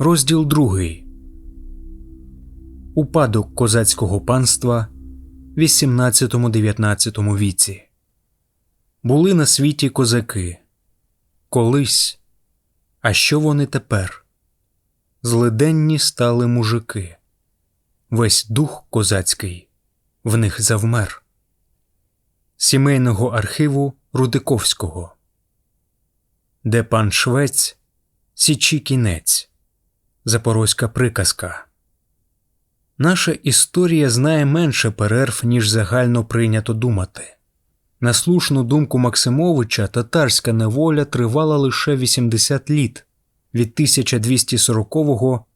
Розділ другий Упадок козацького панства в 18-19 віці. Були на світі козаки. Колись. А що вони тепер? Злиденні стали мужики. Весь дух козацький в них завмер. Сімейного архіву Рудиковського. Де пан Швець Січі кінець. Запорозька приказка. Наша історія знає менше перерв, ніж загально прийнято думати. На слушну думку Максимовича, татарська неволя тривала лише 80 літ від 1240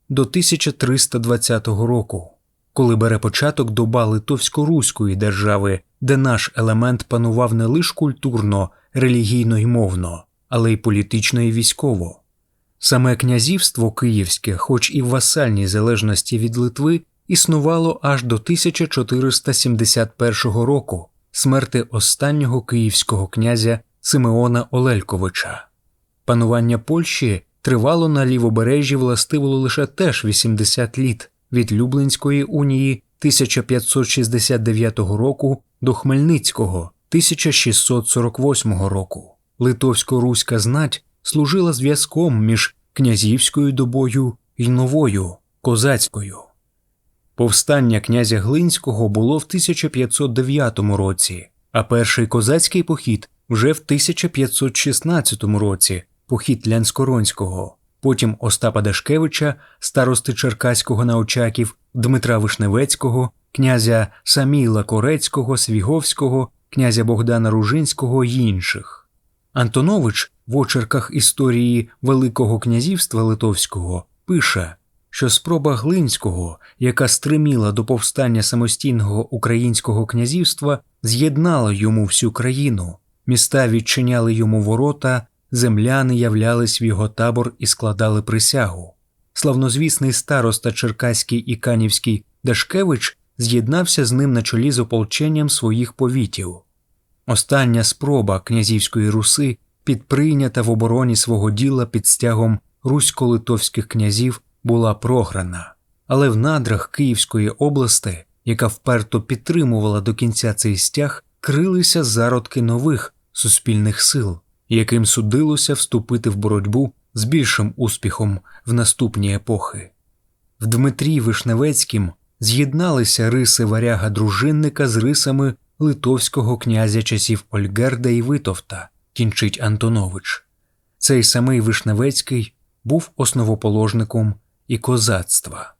до 1320 року, коли бере початок доба Литовсько-Руської держави, де наш елемент панував не лише культурно, релігійно й мовно, але й політично і військово. Саме князівство Київське, хоч і в васальній залежності від Литви, існувало аж до 1471 року смерти останнього київського князя Симеона Олельковича. Панування Польщі тривало на лівобережжі властивило лише теж 80 літ від Люблинської унії 1569 року до Хмельницького 1648 року. Литовсько-руська знать служила зв'язком між князівською добою і новою козацькою. Повстання князя Глинського було в 1509 році, а перший козацький похід вже в 1516 році похід Лянскоронського, потім Остапа Дашкевича, старости Черкаського на Очаків, Дмитра Вишневецького, князя Саміла Корецького, Свіговського, князя Богдана Ружинського й інших. Антонович в очерках історії Великого князівства Литовського пише, що спроба Глинського, яка стриміла до повстання самостійного українського князівства, з'єднала йому всю країну, міста відчиняли йому ворота, земляни являлись в його табор і складали присягу. Славнозвісний староста Черкаський і Канівський Дашкевич з'єднався з ним на чолі з ополченням своїх повітів. Остання спроба князівської руси підприйнята в обороні свого діла під стягом русько-литовських князів була програна, але в надрах Київської області, яка вперто підтримувала до кінця цей стяг, крилися зародки нових суспільних сил, яким судилося вступити в боротьбу з більшим успіхом в наступні епохи. В Дмитрі Вишневецьким з'єдналися риси варяга дружинника з рисами литовського князя часів Ольгерда і Витовта, кінчить Антонович. Цей самий Вишневецький був основоположником і козацтва.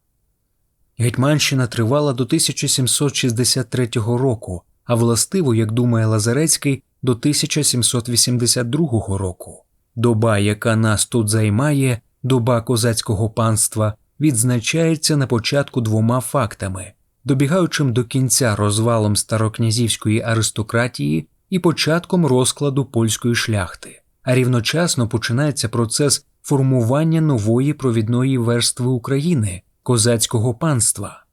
Гетьманщина тривала до 1763 року, а властиво, як думає Лазарецький, до 1782 року. Доба, яка нас тут займає, доба козацького панства, відзначається на початку двома фактами добігаючим до кінця розвалом старокнязівської аристократії і початком розкладу польської шляхти, а рівночасно починається процес формування нової провідної верстви України, козацького панства.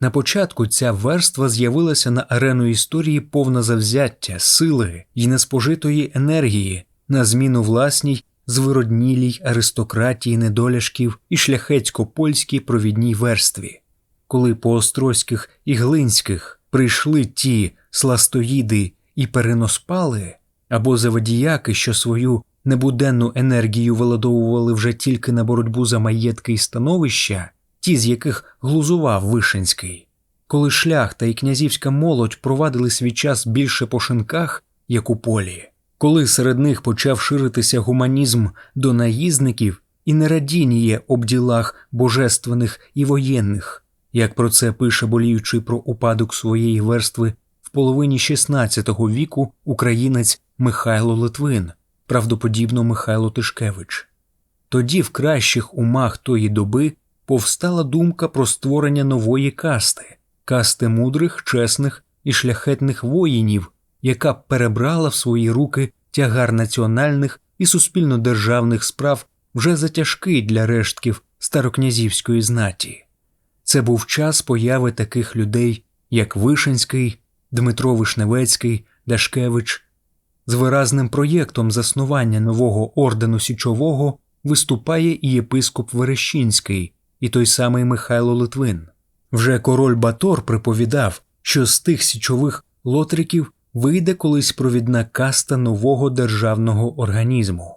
На початку ця верства з'явилася на арену історії повна завзяття, сили і неспожитої енергії на зміну власній звироднілій аристократії недоляшків і шляхетсько-польській провідній верстві. Коли по острозьких і глинських прийшли ті сластоїди і переноспали, або заводіяки, що свою небуденну енергію виладовували вже тільки на боротьбу за маєтки і становища, ті, з яких глузував Вишинський, коли шляхта і князівська молодь провадили свій час більше по шинках, як у полі, коли серед них почав ширитися гуманізм до наїзників і нерадініє об ділах божественних і воєнних, як про це пише боліючи про упадок своєї верстви в половині XVI віку українець Михайло Литвин правдоподібно Михайло Тишкевич. Тоді, в кращих умах тої доби, повстала думка про створення нової касти, касти мудрих, чесних і шляхетних воїнів, яка перебрала в свої руки тягар національних і суспільно-державних справ вже затяжкий для рештків старокнязівської знаті. Це був час появи таких людей, як Вишинський, Дмитро Вишневецький, Дашкевич з виразним проєктом заснування нового ордену Січового виступає і єпископ Верещинський, і той самий Михайло Литвин. Вже король Батор приповідав, що з тих січових лотриків вийде колись провідна каста нового державного організму,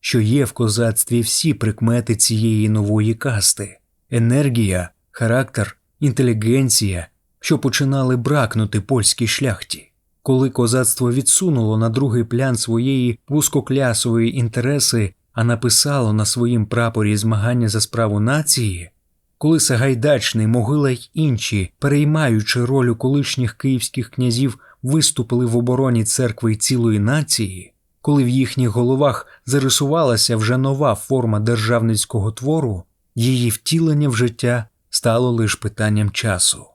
що є в козацтві всі прикмети цієї нової касти енергія, характер, інтелігенція, що починали бракнути польській шляхті. Коли козацтво відсунуло на другий плян своєї вузкоклясової інтереси, а написало на своїм прапорі змагання за справу нації, коли Сагайдачний, могила й інші, переймаючи роль колишніх київських князів, виступили в обороні церкви й цілої нації, коли в їхніх головах зарисувалася вже нова форма державницького твору, її втілення в життя стало лише питанням часу.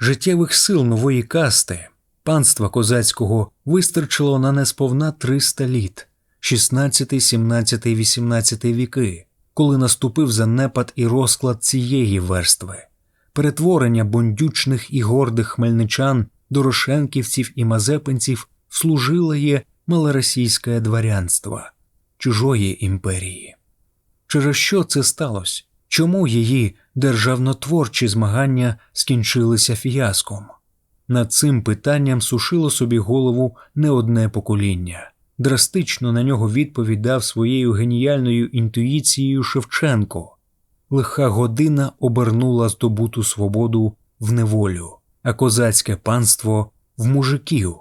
Життєвих сил нової касти, панства козацького вистачило на несповна 300 літ, 16, 17, 18 віки, коли наступив занепад і розклад цієї верстви, перетворення бундючних і гордих хмельничан, дорошенківців і мазепинців служило є малоросійське дворянство чужої імперії. Через що це сталося? Чому її державнотворчі змагання скінчилися фіяском? Над цим питанням сушило собі голову не одне покоління. Драстично на нього відповідь дав своєю геніальною інтуїцією Шевченко. Лиха година обернула здобуту свободу в неволю, а козацьке панство в мужиків,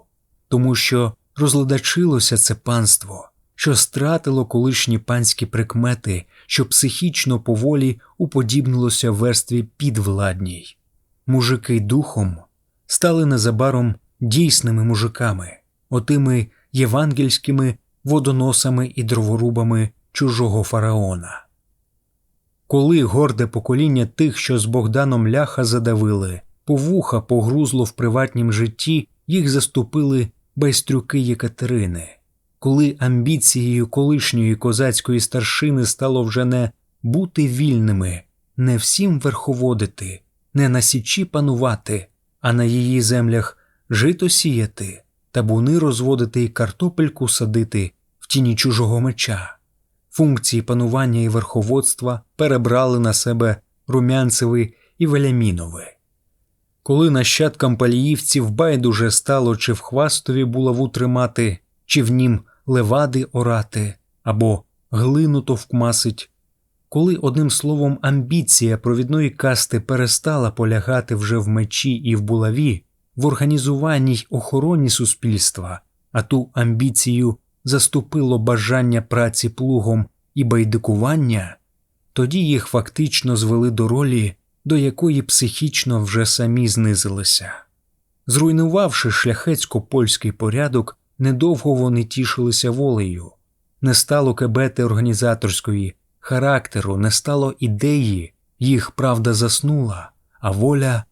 тому що розладачилося це панство, що стратило колишні панські прикмети, що психічно поволі уподібнилося верстві підвладній. Мужики духом стали незабаром дійсними мужиками, отими євангельськими водоносами і дроворубами чужого фараона. Коли горде покоління тих, що з Богданом ляха задавили, повуха погрузло в приватнім житті, їх заступили байстрюки Єкатерини, коли амбіцією колишньої козацької старшини стало вже не бути вільними, не всім верховодити, не на січі панувати, а на її землях жито сіяти, табуни розводити і картопельку садити в тіні чужого меча. Функції панування і верховодства перебрали на себе Румянцеви і Велямінови. Коли нащадкам паліївців байдуже стало, чи в хвастові булаву тримати, чи в нім левади орати або глину товкмасить, коли, одним словом, амбіція провідної касти перестала полягати вже в мечі і в булаві, в організуванні й охороні суспільства, а ту амбіцію заступило бажання праці плугом і байдикування, тоді їх фактично звели до ролі, до якої психічно вже самі знизилися. Зруйнувавши шляхецько польський порядок, недовго вони тішилися волею, не стало кебети організаторської, характеру, не стало ідеї, їх правда заснула, а воля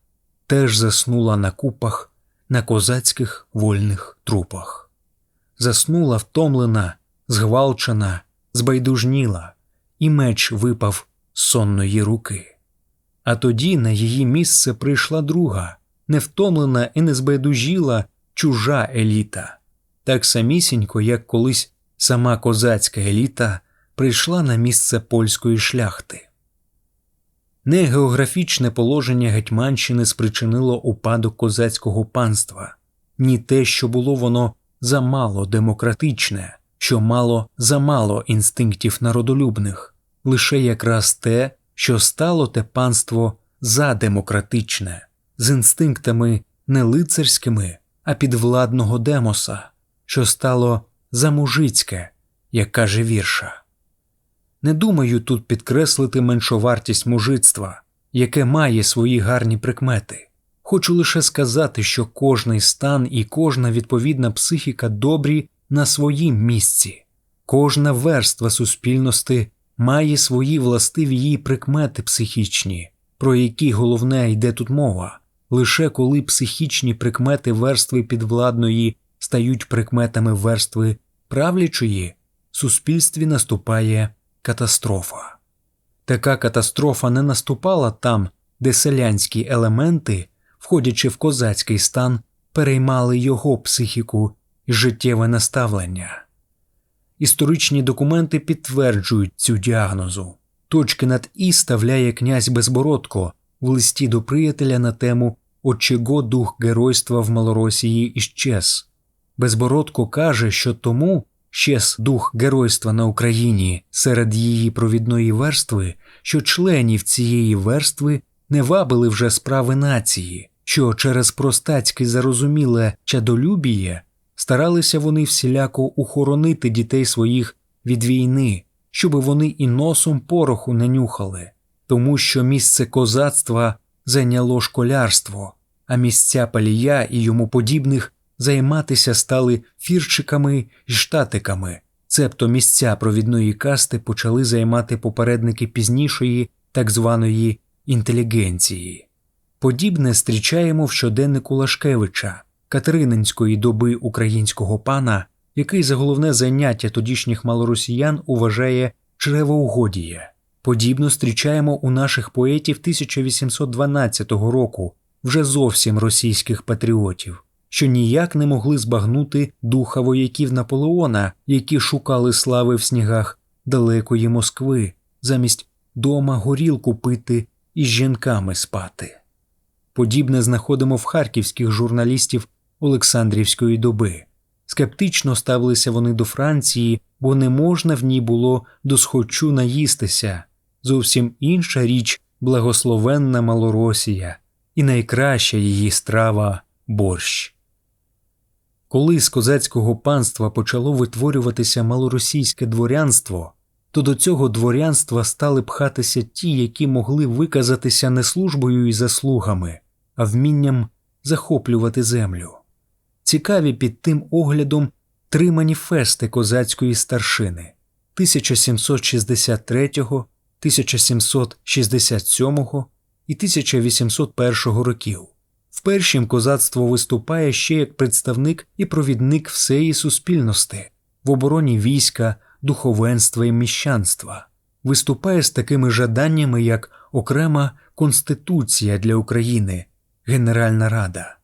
теж заснула на купах, на козацьких вольних трупах. Заснула втомлена, згвалчена, збайдужніла, і меч випав з сонної руки. А тоді на її місце прийшла друга, невтомлена і не збайдужіла чужа еліта, так самісінько, як колись сама козацька еліта прийшла на місце польської шляхти. Не географічне положення Гетьманщини спричинило упадок козацького панства, ні те, що було воно замало демократичне, що мало замало інстинктів народолюбних, лише якраз те, що стало те панство задемократичне, з інстинктами не лицарськими, а підвладного демоса, що стало замужицьке, як каже вірша. Не думаю тут підкреслити меншовартість мужицтва, яке має свої гарні прикмети. Хочу лише сказати, що кожний стан і кожна відповідна психіка добрі на своїм місці, кожна верства суспільності має свої властиві її прикмети психічні, про які головне йде тут мова, лише коли психічні прикмети верстви підвладної стають прикметами верстви правлячої, суспільстві наступає катастрофа. Така катастрофа не наступала там, де селянські елементи, входячи в козацький стан, переймали його психіку і життєве наставлення. історичні документи підтверджують цю діагнозу. Точки над І ставляє князь Безбородко в листі до приятеля на тему «От чого дух геройства в Малоросії іщез». Безбородко каже, що тому щез дух геройства на Україні серед її провідної верстви, що членів цієї верстви не вабили вже справи нації, що через простацьке зарозуміле чадолюбіє старалися вони всіляко ухоронити дітей своїх від війни, щоби вони і носом пороху не нюхали, тому що місце козацтва зайняло школярство, а місця палія і йому подібних займатися стали фірчиками і штатиками, цебто місця провідної касти почали займати попередники пізнішої так званої інтелігенції. Подібне зустрічаємо в щоденнику Лашкевича, Катерининської доби українського пана, який за головне заняття тодішніх малоросіян уважає чревоугодіє. Подібно зустрічаємо у наших поетів 1812 року вже зовсім російських патріотів, що ніяк не могли збагнути духа вояків Наполеона, які шукали слави в снігах далекої Москви, замість дома горілку пити і з жінками спати. Подібне знаходимо в харківських журналістів Олександрівської доби. Скептично ставилися вони до Франції, бо не можна в ній було досхочу наїстися. Зовсім інша річ благословенна Малоросія, і найкраща її страва борщ. Коли з козацького панства почало витворюватися малоросійське дворянство, то до цього дворянства стали пхатися ті, які могли виказатися не службою і заслугами, а вмінням захоплювати землю. Цікаві під тим оглядом три маніфести козацької старшини 1763, 1767 і 1801 років. В першім козацтво виступає ще як представник і провідник всеї суспільності в обороні війська, духовенства і міщанства, виступає з такими жаданнями, як окрема Конституція для України, Генеральна Рада.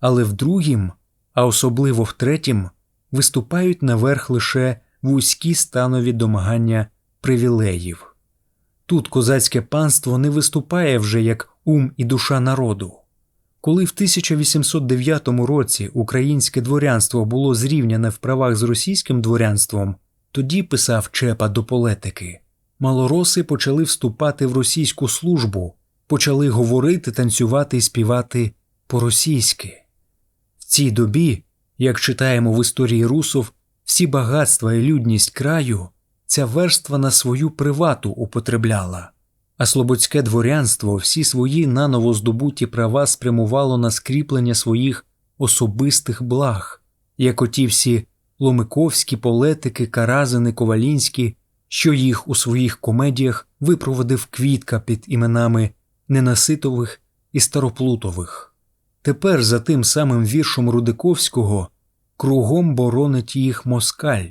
Але в другім, а особливо в третім, виступають наверх лише вузькі станові домагання привілеїв. Тут козацьке панство не виступає вже як ум і душа народу. Коли в 1809 році українське дворянство було зрівняне в правах з російським дворянством, тоді писав Чепа до полетики, малороси почали вступати в російську службу, почали говорити, танцювати і співати по-російськи. В цій добі, як читаємо в історії русов, всі багатства і людність краю ця верства на свою привату употребляла, а слободське дворянство всі свої наново здобуті права спрямувало на скріплення своїх особистих благ, як оті всі ломиковські полетики, каразини, ковалінські, що їх у своїх комедіях випроводив квітка під іменами Ненаситових і Староплутових. Тепер за тим самим віршом Рудиковського кругом боронить їх москаль,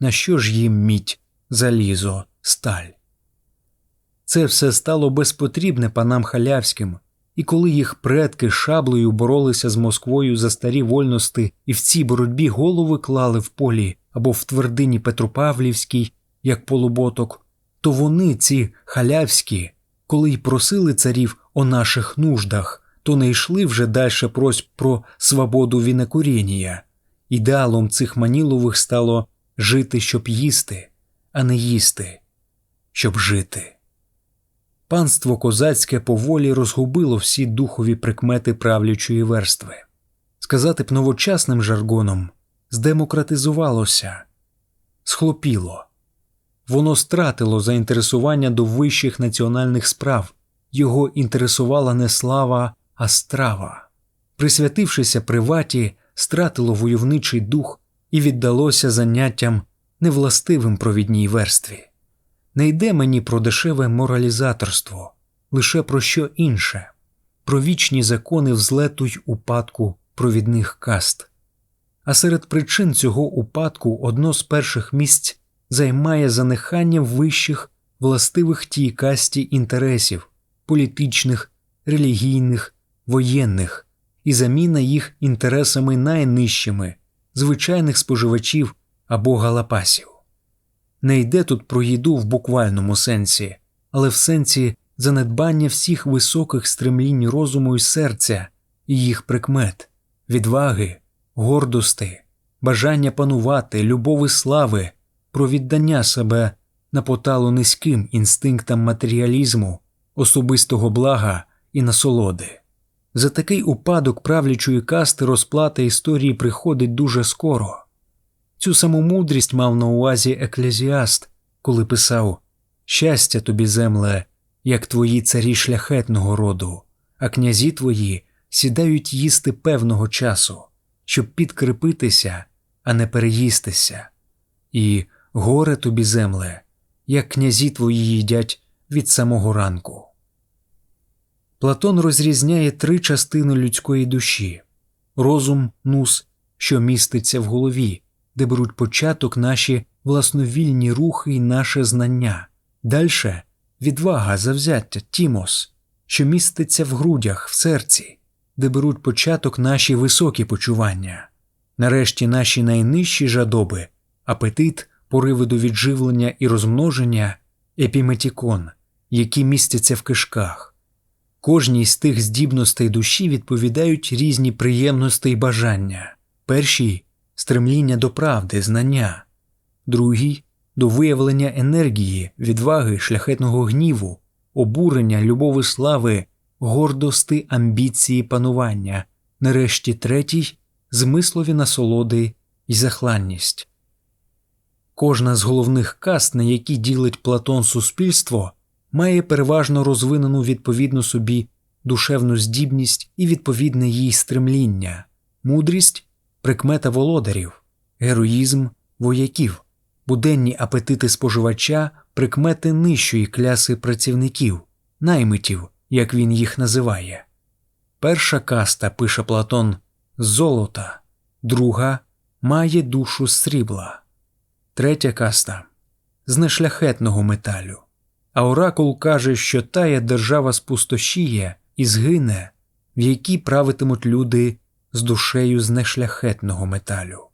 на що ж їм мідь, залізо, сталь. Це все стало безпотрібне панам халявським, і коли їх предки шаблею боролися з Москвою за старі вольності і в цій боротьбі голови клали в полі або в твердині Петропавлівській, як полуботок, то вони, ці халявські, коли й просили царів о наших нуждах, то не йшли вже дальше просьб про свободу вінекуріння. Ідеалом цих манілових стало жити, щоб їсти, а не їсти, щоб жити. Панство козацьке поволі розгубило всі духові прикмети правлячої верстви. Сказати б новочасним жаргоном здемократизувалося, схлопіло. Воно стратило заінтересування до вищих національних справ, його інтересувала не слава, а страва. Присвятившися приваті, стратило войовничий дух і віддалося заняттям невластивим провідній верстві. Не йде мені про дешеве моралізаторство, лише про що інше, про вічні закони взлету й упадку провідних каст. А серед причин цього упадку одно з перших місць займає занехання вищих, властивих тій касті інтересів політичних, релігійних, воєнних і заміна їх інтересами найнижчими, звичайних споживачів або галапасів. Не йде тут про їду в буквальному сенсі, але в сенсі занедбання всіх високих стремлінь розуму і серця і їх прикмет, відваги, гордости, бажання панувати, любови слави, про віддання себе на поталу низьким інстинктам матеріалізму, особистого блага і насолоди. За такий упадок правлячої касти розплата історії приходить дуже скоро. Цю саму мудрість мав на увазі еклезіаст, коли писав Щастя тобі, земле, як твої царі шляхетного роду, а князі твої сідають їсти певного часу, щоб підкріпитися, а не переїстися, і горе тобі, земле, як князі твої їдять від самого ранку. Платон розрізняє три частини людської душі розум, нус, що міститься в голові, де беруть початок наші власновільні рухи і наше знання, дальше відвага, завзяття, тімос, що міститься в грудях, в серці, де беруть початок наші високі почування, нарешті наші найнижчі жадоби, апетит, пориви до відживлення і розмноження, епіметікон, які містяться в кишках. Кожній з тих здібностей душі відповідають різні приємності й бажання. Першій стремління до правди, знання, другій до виявлення енергії, відваги, шляхетного гніву, обурення, любови слави, гордости, амбіції, панування, нарешті третій змислові насолоди й захланність. Кожна з головних каст, на які ділить Платон суспільство, має переважно розвинену відповідну собі душевну здібність і відповідне їй стремління, мудрість прикмета володарів, героїзм вояків, буденні апетити споживача, прикмети нижчої кляси працівників, наймитів, як він їх називає. Перша каста, пише Платон, золота, друга має душу срібла, третя каста з нешляхетного металю. А оракул каже, що тая держава спустошіє і згине, в якій правитимуть люди з душею з нешляхетного металю.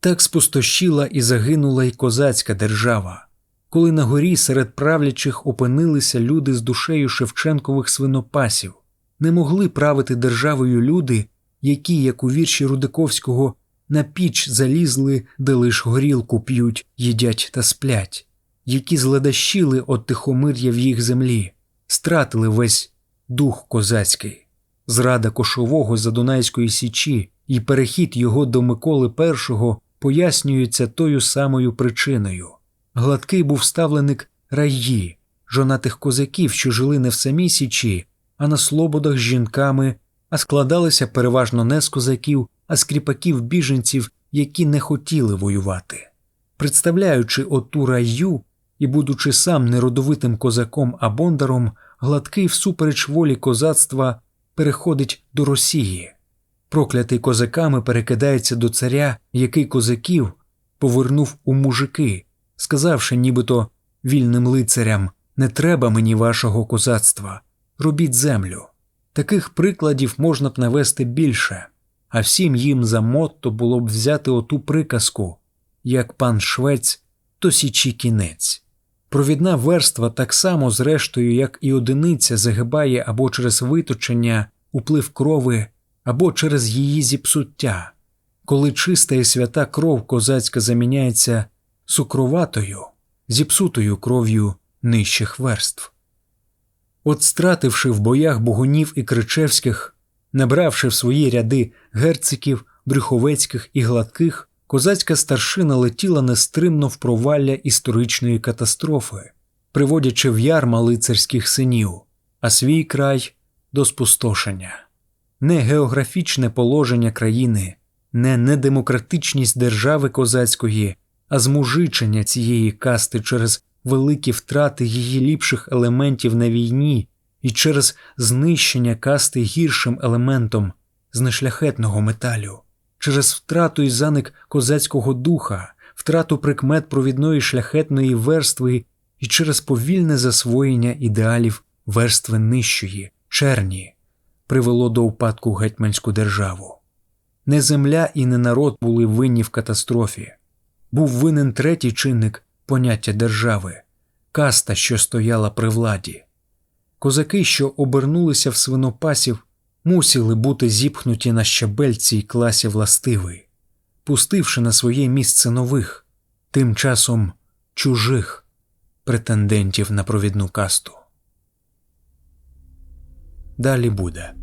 Так спустошіла і загинула й козацька держава, коли на горі серед правлячих опинилися люди з душею Шевченкових свинопасів, не могли правити державою люди, які, як у вірші Рудиковського, на піч залізли, де лиш горілку п'ють, їдять та сплять, які зледащили от тихомир'я в їх землі, стратили весь дух козацький зрада кошового за Дунайської січі і перехід його до Миколи І пояснюються тою самою причиною. Гладкий був ставленик раї, жонатих козаків, що жили не в самій січі, а на слободах з жінками, а складалися переважно не з козаків, а з кріпаків біженців, які не хотіли воювати. Представляючи оту раю і будучи сам неродовитим козаком а бондаром, гладкий всупереч волі козацтва переходить до Росії. Проклятий козаками перекидається до царя, який козаків повернув у мужики, сказавши, нібито вільним лицарям не треба мені вашого козацтва, робіть землю. Таких прикладів можна б навести більше, а всім їм за мотто було б взяти оту приказку як пан швець, то січі кінець. Провідна верства так само, зрештою, як і одиниця, загибає або через виточення, уплив крови, або через її зіпсуття, коли чиста і свята кров козацька заміняється сукроватою, зіпсутою кров'ю нижчих верств. От, стративши в боях Богунів і Кричевських, набравши в свої ряди герциків, брюховецьких і гладких, козацька старшина летіла нестримно в провалля історичної катастрофи, приводячи в ярма лицарських синів, а свій край до спустошення. Не географічне положення країни, не недемократичність держави козацької, а змужичення цієї касти через великі втрати її ліпших елементів на війні і через знищення касти гіршим елементом з нешляхетного металю через втрату і заник козацького духа, втрату прикмет провідної шляхетної верстви і через повільне засвоєння ідеалів верстви нижчої, черні, привело до упадку гетьманську державу. Не земля і не народ були винні в катастрофі. Був винен третій чинник поняття держави, каста, що стояла при владі. Козаки, що обернулися в свинопасів, мусили бути зіпхнуті на щабель цій класі властивий, пустивши на своє місце нових, тим часом чужих претендентів на провідну касту. Далі буде.